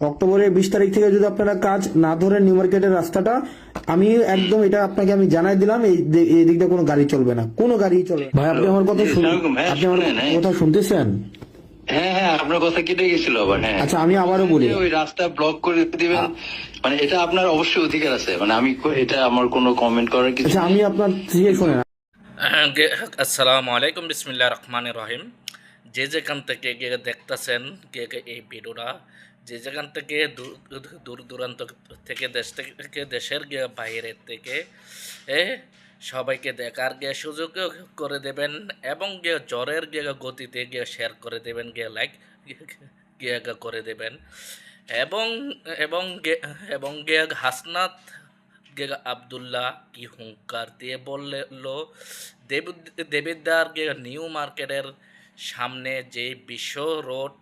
অক্টোবরের বিশ তারিখ থেকে যদি আপনারা কাজ না ধরেন নিউ মার্কেটের রাস্তাটা আমি একদম এটা আপনাকে আমি জানাই দিলাম এই দিকটা কোনো গাড়ি চলবে না। কোনো গাড়ি চলবে ভাই আপনি আমার কথা হ্যাঁ, আপনি আমার হ্যাঁ। কথা শুনতেছেন? হ্যাঁ হ্যাঁ আপনার কথা কেটে গেছিল আবার হ্যাঁ। আচ্ছা আমি আবারও বলি। ওই রাস্তা ব্লক করে দিবেন মানে এটা আপনার অবশ্যই অধিকার আছে। মানে আমি এটা আমার কোনো কমেন্ট করার কিছু আচ্ছা আমি আপনার থেকে শোনেন। আসসালামু আলাইকুম বিসমিল্লাহ রহমান রহিম। যে যেখান থেকে গিয়ে দেখতেছেন গে গে এই ভিডিওটা, যে যেখান থেকে দূর- দূর দূরান্ত থেকে দেশ থেকে, দেশের বাইরের থেকে সবাইকে দেখার গিয়ে সুযোগ করে দেবেন এবং গিয়ে জ্বরের গিয়ে গতিতে গিয়ে শেয়ার করে দেবেন গিয়ে লাইক গিয়ে করে দেবেন। এবং এবং এবং গিয়ে হাসনাত গেগা আবদুল্লাহ কি হুঙ্কার দিয়ে বলল দেব দেবিদ্দার গে, নিউ মার্কেটের সামনে যে বিশ্ব রোড,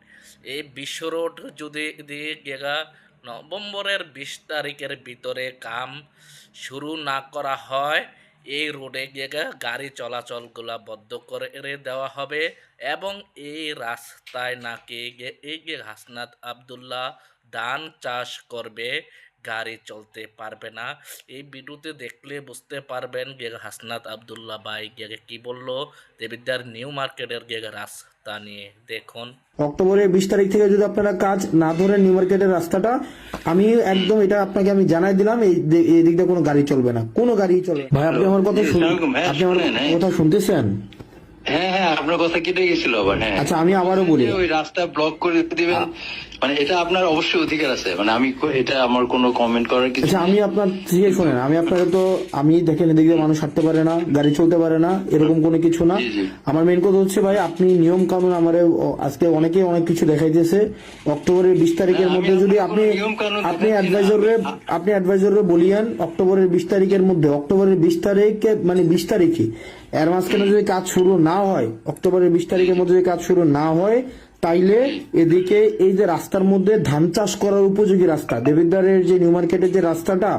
এই বিশ্ব রোড যদি দিয়ে গেগা নভেম্বরের বিশ তারিখের ভিতরে কাম শুরু না করা হয়, এই রোডে গেগা গাড়ি চলাচলগুলা বন্ধ করে দেওয়া হবে এবং এই রাস্তায় নাকি এই যে হাসনাত আবদুল্লাহ ধান চাষ করবে গাড়ি চলতে পারবে না। এই ভিডিওতে দেখলে বুঝতে পারবেন গে হাসনাত আবদুল্লাহ ভাই গে কি বলল? দেবিদ্যার নিউ মার্কেটের গে রাস্তা নিয়ে। দেখুন। অক্টোবরের বিশ তারিখ থেকে যদি আপনারা কাজ না ধরেন নিউ মার্কেটের রাস্তাটা আমি একদম এটা আপনাকে আমি জানাই দিলাম এই এই দিকটা কোনো গাড়ি চলবে না। কোনো গাড়ি চলবে না। ভাই আপনি আমার কথা শুন এরকম, হ্যাঁ, আপনি আমার হ্যাঁ। কথা শুনতেছেন? হ্যাঁ হ্যাঁ আপনার কথা কেটে গেছিল আবার হ্যাঁ। আচ্ছা আমি আবারও বলি। ওই রাস্তা ব্লক করে দিবেন মানে এটা আপনার অবশ্যই অধিকার আছে। মানে আমি এটা আমার কোনো কমেন্ট করার কিছু আচ্ছা আমি আপনার থেকে শোনেন আমি আপনাকে তো আমি দেখেন এদিকে মানুষ হাঁটতে পারে না গাড়ি চলতে পারে না এরকম কোনো কিছু না। আমার মেন কথা হচ্ছে ভাই আপনি নিয়ম কানুন আমার আজকে অনেকে অনেক কিছু দেখাইতেছে। অক্টোবরের বিশ তারিখের মধ্যে যদি আপনি আপনি। অ্যাডভাইজারে আপনি অ্যাডভাইজারে বলিয়েন অক্টোবরের বিশ তারিখের মধ্যে অক্টোবরের বিশ তারিখে মানে বিশ তারিখে এর মাঝখানে যদি কাজ শুরু না হয় অক্টোবরের বিশ তারিখের মধ্যে যদি কাজ শুরু না হয় তাইলে এদিকে এই যে রাস্তার মধ্যে ধান চাষ করার উপযোগী রাস্তা দেবিদ্বারের যে নিউ মার্কেটের যে রাস্তাটা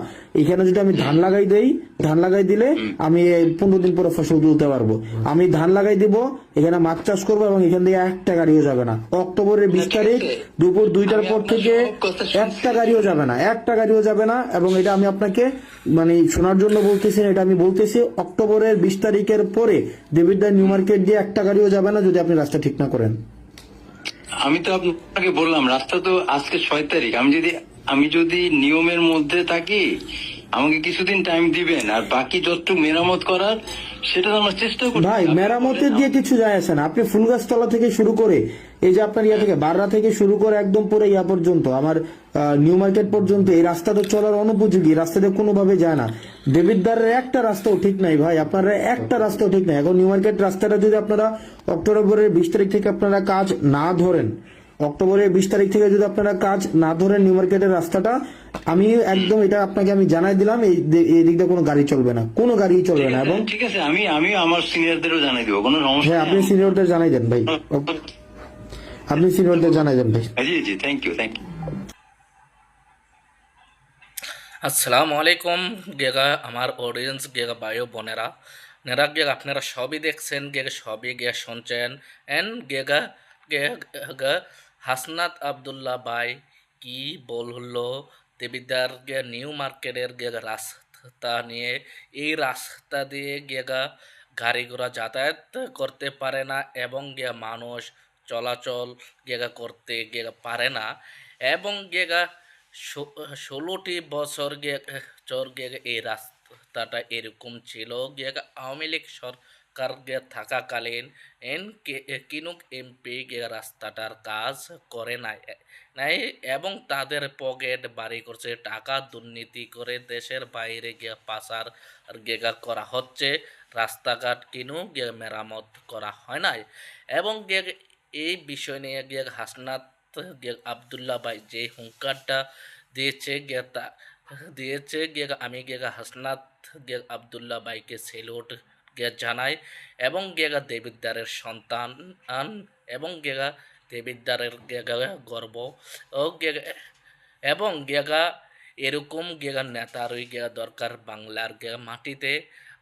এখানে যদি আমি ধান লাগাই দেই ধান লাগাই দিলে আমি পনেরো দিন পরে ফসল তুলতে পারব। আমি ধান লাগাই দিব এখানে মাছ চাষ করব এবং এখান থেকে একটা গাড়িও যাবে না। অক্টোবরের বিশ তারিখ দুপুর দুইটার পর থেকে। একটা গাড়িও যাবে না একটা গাড়িও যাবে না এবং এটা আমি আপনাকে মানে শোনার জন্য বলতেছি এটা আমি বলতেছি অক্টোবরের বিশ তারিখের পরে দেবিদ্বার নিউ মার্কেট দিয়ে একটা গাড়িও যাবে না যদি আপনি রাস্তা ঠিক না করেন। আমি তো আপনাকে বললাম, রাস্তা তো আজকে ছয় তারিখ। আমি যদি আমি যদি নিয়মের মধ্যে থাকি আমাকে কিছুদিন টাইম দিবেন, আর বাকি যতটুকু মেরামত করার, সেটা তো আমরা চেষ্টা করি ভাই, মেরামতের দিয়ে কিছু যায় আসে না। আপনি ফুলগাছতলা থেকে শুরু করে, এই যে আপনার ইয়া থেকে, বাররা থেকে শুরু করে একদম পুরো ইয়া পর্যন্ত, আমার নিউ মার্কেট পর্যন্ত, এই রাস্তা তো চলার অনুপযোগী রাস্তাতে কোনোভাবে যায় না। দেবিদ্বারের একটা রাস্তাও ঠিক নাই ভাই, আপনারা একটা রাস্তাও ঠিক নাই। এখন নিউ মার্কেট রাস্তাটা যদি আপনারা অক্টোবরের বিশ তারিখ থেকে আপনারা কাজ না ধরেন, অক্টোবরের বিশ তারিখ থেকে যদি আপনারা কাজ না ধরেন নিউ মার্কেটের রাস্তাটা আমি একদম এটা আপনাকে আমি জানাই দিলাম এই এই দিকটা কোনো গাড়ি চলবে না। কোনো গাড়ি চলবে না এবং ঠিক আছে আমি আমি আমার সিনিয়রদেরও জানাই দিব কোনো সমস্যা হ্যাঁ আপনি সিনিয়রদের জানাই দেন ভাই। আপনি সিনিয়রদের জানাই দেন ভাই। জি জি থ্যাংক ইউ থ্যাংক ইউ আসসালামু আলাইকুম গেগা আমার অডিয়েন্স গেগা বায়ো বোনেরা। নেরা গেগা আপনারা সবই দেখছেন গেগা সবই গিয়ে শুনছেন। এন গেগা গেগা হাসনাত আবদুল্লাহ ভাই কি বলল? দেবিদার গে নিউ মার্কেটের গেগা রাস্তা নিয়ে, এই রাস্তা দিয়ে গেগা গাড়ি ঘোড়া যাতায়াত করতে পারে না এবং গিয়া মানুষ চলাচল গেগা করতে গেগা পারে না এবং গেগা ষোলোটি বছর গিয়ে চর গিয়ে এই রাস্তাটা এরকম ছিল। গিয়ে আওয়ামী লীগ সরকার থাকাকালীন এন কে- কিনুক এমপি রাস্তাটার কাজ করে নাই। নাই এবং তাদের পকেট বাড়ি করছে, টাকা দুর্নীতি করে দেশের বাইরে গিয়ে পাচার গেগা করা হচ্ছে, রাস্তাঘাট কিনু গিয়ে মেরামত করা হয় নাই। এবং গিয়ে এই বিষয় নিয়ে গিয়ে হাসনাত গিয়ে আবদুল্লাহ ভাই যে হুঙ্কারটা দিয়েছে গিয়ে তা, দিয়েছে গিয়ে আমি গিয়ে হাসনাত গিয়ে আবদুল্লাহ ভাইকে সেলুট জানাই এবং গিয়ে দেবিদ্দারের সন্তান, আন এবং গিয়ে দেবিদ্দারের গিয়ে গর্ব ও গিয়ে এবং গেগা এরকম গেগা নেতারই গেগা দরকার বাংলার গেগা মাটিতে।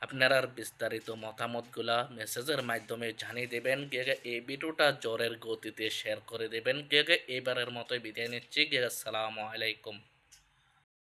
আপনারা বিস্তারিত মতামতগুলা মেসেজের মাধ্যমে জানিয়ে দেবেন। গেগে এই ভিডিওটা জ্বরের গতিতে শেয়ার করে দেবেন। গেগে এবারের মতোই বিদায় নিচ্ছি। গেগে আসসালামু আলাইকুম।